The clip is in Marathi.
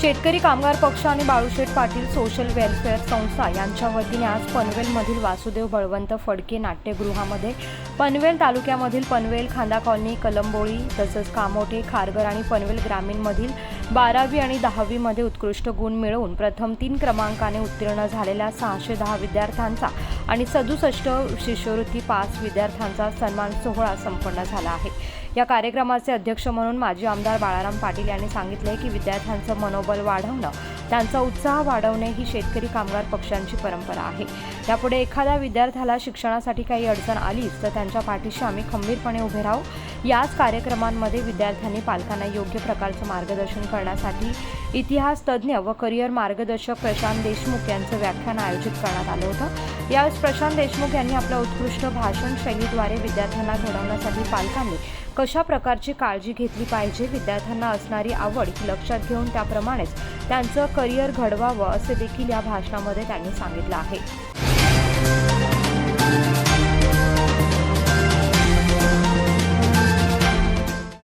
शेतकरी कामगार पक्ष आणि बाळूशेठ पाटील सोशल वेलफेअर संस्था यांच्या वतीने आज पनवेलमधील वासुदेव बळवंत फडके नाट्यगृहामध्ये पनवेल तालुक्यामधील पनवेल खांदा कॉलनी कलंबोळी तसंच कामोठे खारघर आणि पनवेल ग्रामीणमधील बारावी आणि दहावीमध्ये उत्कृष्ट गुण मिळवून प्रथम तीन क्रमांकाने उत्तीर्ण झालेल्या सहाशे दहा विद्यार्थ्यांचा आणि सदुसष्ट शिष्यवृत्ती पास विद्यार्थ्यांचा सन्मान सोहळा संपन्न झाला आहे. या कार्यक्रमाचे अध्यक्ष म्हणून माजी आमदार बाळाराम पाटील यांनी सांगितले की विद्यार्थ्यांचं मनोबल वाढवणं त्यांचा उत्साह वाढवणे ही शेतकरी कामगार पक्षांची परंपरा आहे. त्यापुढे एखाद्या विद्यार्थ्याला शिक्षणासाठी काही अडचण आलीच तर त्यांच्या पाठीशी आम्ही खंबीरपणे उभे राहू. याच कार्यक्रमांमध्ये विद्यार्थ्यांनी पालकांना योग्य प्रकारचं मार्गदर्शन करण्यासाठी इतिहास तज्ज्ञ व करिअर मार्गदर्शक प्रशांत देशमुख यांचं व्याख्यान आयोजित करण्यात आलं होतं. यावेळेस प्रशांत देशमुख यांनी आपल्या उत्कृष्ट भाषण शैलीद्वारे विद्यार्थ्यांना घडवण्यासाठी पालकांनी कशा प्रकारची काळजी घेतली पाहिजे विद्यार्थ्यांना असणारी आवड ही लक्षात घेऊन त्याप्रमाणेच त्यांचं करिअर घडवावं असे देखील या भाषणामध्ये त्यांनी सांगितलं आहे.